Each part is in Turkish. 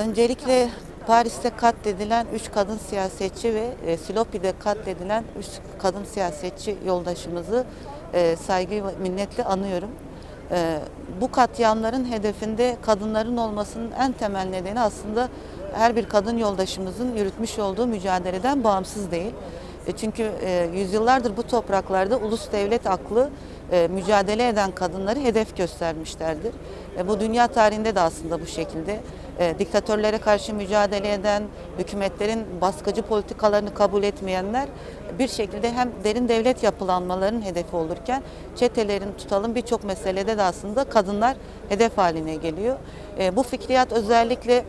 Öncelikle Paris'te katledilen 3 kadın siyasetçi ve e, Silopi'de katledilen 3 kadın siyasetçi yoldaşımızı e, saygı ve minnetle anıyorum. E, bu katliamların hedefinde kadınların olmasının en temel nedeni aslında her bir kadın yoldaşımızın yürütmüş olduğu mücadeleden bağımsız değil. Çünkü yüzyıllardır bu topraklarda ulus devlet aklı e, mücadele eden kadınları hedef göstermişlerdir. E, Bu dünya tarihinde de aslında bu şekilde. E, Diktatörlere karşı mücadele eden, hükümetlerin baskıcı politikalarını kabul etmeyenler bir şekilde hem derin devlet yapılanmalarının hedefi olurken çetelerin tutalım birçok meselede de aslında kadınlar hedef haline geliyor. Bu fikriyat özellikle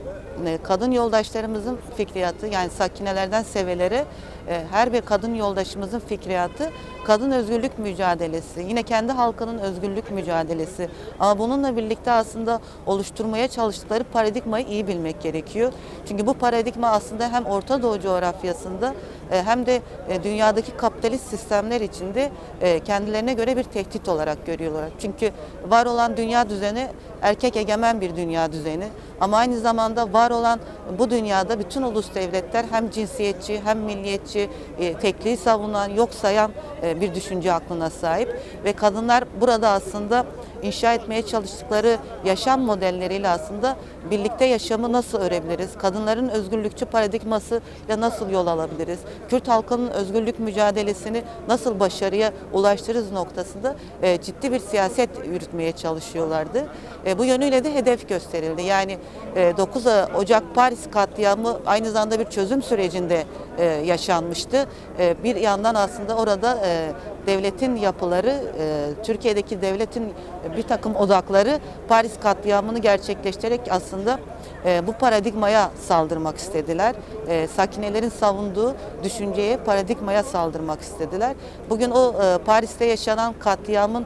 kadın yoldaşlarımızın fikriyatı yani sakinelerden sevelere e, her bir kadın yoldaşımızın fikriyatı kadın özgürlük mücadelesi. Yine kendi halkının özgürlük mücadelesi. Ama bununla birlikte aslında oluşturmaya çalıştıkları paradigmayı iyi bilmek gerekiyor. Çünkü bu paradigma aslında hem Orta Doğu coğrafyasında e, hem de e, dünyadaki kapitalist sistemler içinde e, kendilerine göre bir tehdit olarak görüyorlar. Çünkü var olan dünya düzeni erkek egemen bir dünya düzeni. Ama aynı zamanda var olan bu dünyada bütün ulus devletler hem cinsiyetçi hem milliyetçi, e, tekliği savunan, yok sayan e, bir düşünce aklına sahip. Ve kadınlar burada aslında inşa etmeye çalıştıkları yaşam modelleriyle aslında birlikte yaşamı nasıl örebiliriz? Kadınların özgürlükçü paradigmasıyla nasıl yol alabiliriz? Kürt halkının özgürlük mücadelesini nasıl başarıya ulaştırırız noktasında e, ciddi bir siyaset yürütmeye çalışıyorlardı. E, bu yönüyle de hedef gösterildi. Yani e, 9 Ocak Paris katliamı aynı zamanda bir çözüm sürecinde e, yaşanmıştı. E, bir yandan aslında orada e, devletin yapıları, e, Türkiye'deki devletin bir takım odakları Paris katliamını gerçekleştirerek aslında e, bu paradigmaya saldırmak istediler. E, sakinelerin savunduğu düşünceye, paradigmaya saldırmak istediler. Bugün o Paris'te yaşanan katliamın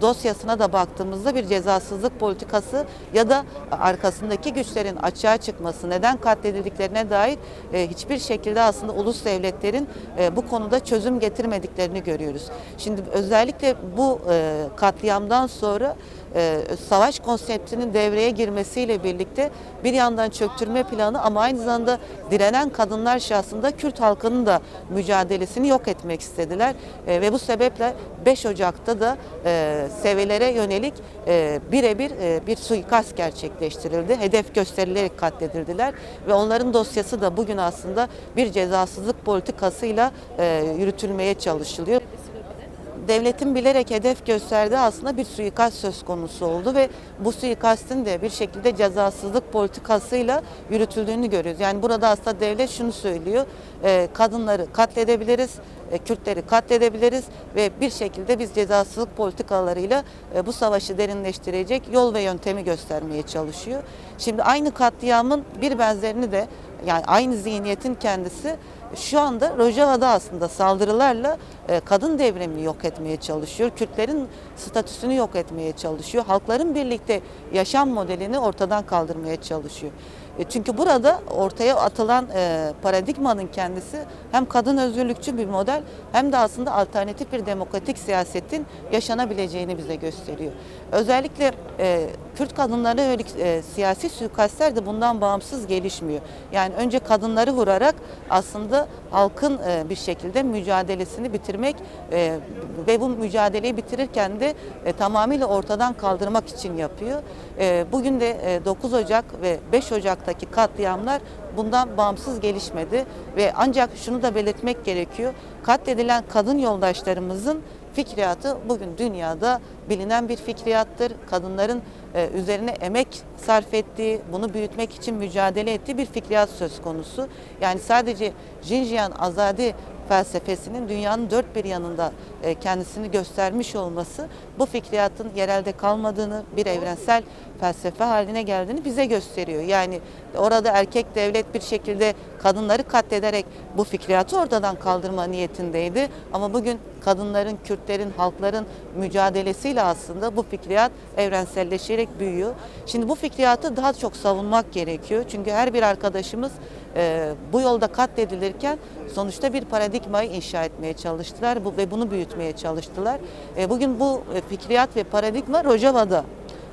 dosyasına da baktığımızda bir cezasızlık politikası ya da arkasındaki güçlerin açığa çıkması, neden katledildiklerine dair hiçbir şekilde aslında ulus devletlerin bu konuda çözüm getirmediklerini görüyoruz. Şimdi özellikle bu e, katliamdan sonra e, savaş konseptinin devreye girmesiyle birlikte bir yandan çöktürme planı ama aynı zamanda direnen kadınlar şahsında Kürt halkının da mücadelesini yok etmek istediler. E, ve bu sebeple 5 Ocak'ta da e, yönelik birebir bir suikast gerçekleştirildi. Hedef gösterilerek katledildiler ve onların dosyası da bugün aslında bir cezasızlık politikasıyla yürütülmeye çalışılıyor devletin bilerek hedef gösterdiği aslında bir suikast söz konusu oldu ve bu suikastin de bir şekilde cezasızlık politikasıyla yürütüldüğünü görüyoruz. Yani burada aslında devlet şunu söylüyor, e, kadınları katledebiliriz, e, Kürtleri katledebiliriz ve bir şekilde biz cezasızlık politikalarıyla e, bu savaşı derinleştirecek yol ve yöntemi göstermeye çalışıyor. Şimdi aynı katliamın bir benzerini de yani aynı zihniyetin kendisi şu anda Rojava'da aslında saldırılarla e, kadın devrimini yok etmeye çalışıyor. Kürtlerin statüsünü yok etmeye çalışıyor. Halkların birlikte yaşam modelini ortadan kaldırmaya çalışıyor. E, Çünkü burada ortaya atılan e, paradigmanın kendisi hem kadın özgürlükçü bir model hem de aslında alternatif bir demokratik siyasetin yaşanabileceğini bize gösteriyor. Özellikle e, Kürt kadınlarına yönelik siyasi suikastler de bundan bağımsız gelişmiyor. Yani önce kadınları vurarak aslında halkın e, bir şekilde mücadelesini bitirmek e, ve bu mücadeleyi bitirirken de e, tamamıyla ortadan kaldırmak için yapıyor. Bugün de e, 9 Ocak ve 5 Ocak'taki katliamlar bundan bağımsız gelişmedi ve ancak şunu da belirtmek gerekiyor. Katledilen kadın yoldaşlarımızın fikriyatı bugün dünyada bilinen bir fikriyattır. Kadınların üzerine emek sarf ettiği, bunu büyütmek için mücadele ettiği bir fikriyat söz konusu. Yani sadece Jinjiyan Azadi felsefesinin dünyanın dört bir yanında e, kendisini göstermiş olması bu fikriyatın yerelde kalmadığını, bir evrensel felsefe haline geldiğini bize gösteriyor. Yani orada erkek devlet bir şekilde kadınları katlederek bu fikriyatı ortadan kaldırma niyetindeydi. Ama bugün kadınların, Kürtlerin, halkların mücadelesiyle aslında bu fikriyat evrenselleşerek büyüyor. Şimdi bu fikriyatı daha çok savunmak gerekiyor. Çünkü her bir arkadaşımız e, bu yolda katledilirken sonuçta bir paradigmayı inşa etmeye çalıştılar bu, ve bunu büyütmeye çalıştılar. E, bugün bu e, fikriyat ve paradigma Rojava'da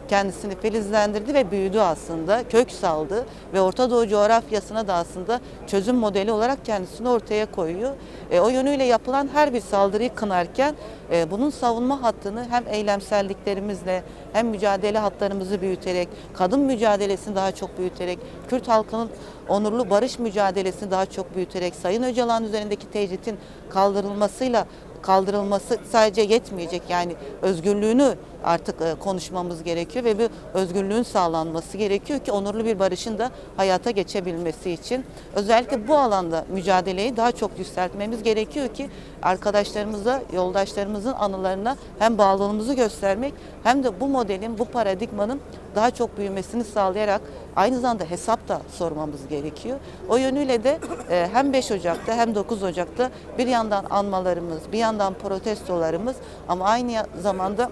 kendisini filizlendirdi ve büyüdü aslında. Kök saldı ve Orta Doğu coğrafyasına da aslında çözüm modeli olarak kendisini ortaya koyuyor. E, o yönüyle yapılan her bir saldırıyı kınarken e, bunun savunma hattını hem eylemselliklerimizle hem mücadele hatlarımızı büyüterek, kadın mücadelesini daha çok büyüterek, Kürt halkının onurlu barış mücadelesini daha çok büyüterek, Sayın Öcalan üzerindeki tecritin kaldırılmasıyla kaldırılması sadece yetmeyecek. Yani özgürlüğünü artık e, konuşmamız gerekiyor ve bu özgürlüğün sağlanması gerekiyor ki onurlu bir barışın da hayata geçebilmesi için. Özellikle bu alanda mücadeleyi daha çok yükseltmemiz gerekiyor ki arkadaşlarımıza, yoldaşlarımızın anılarına hem bağlılığımızı göstermek hem de bu modelin, bu paradigmanın daha çok büyümesini sağlayarak aynı zamanda hesap da sormamız gerekiyor. O yönüyle de e, hem 5 Ocak'ta hem 9 Ocak'ta bir yandan anmalarımız, bir yandan protestolarımız ama aynı zamanda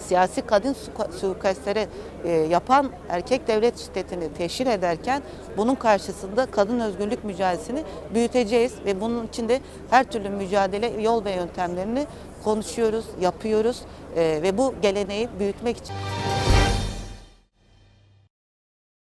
siyasi kadın suka- suikastleri e, yapan erkek devlet şiddetini teşhir ederken bunun karşısında kadın özgürlük mücadelesini büyüteceğiz ve bunun için de her türlü mücadele yol ve yöntemlerini konuşuyoruz, yapıyoruz e, ve bu geleneği büyütmek için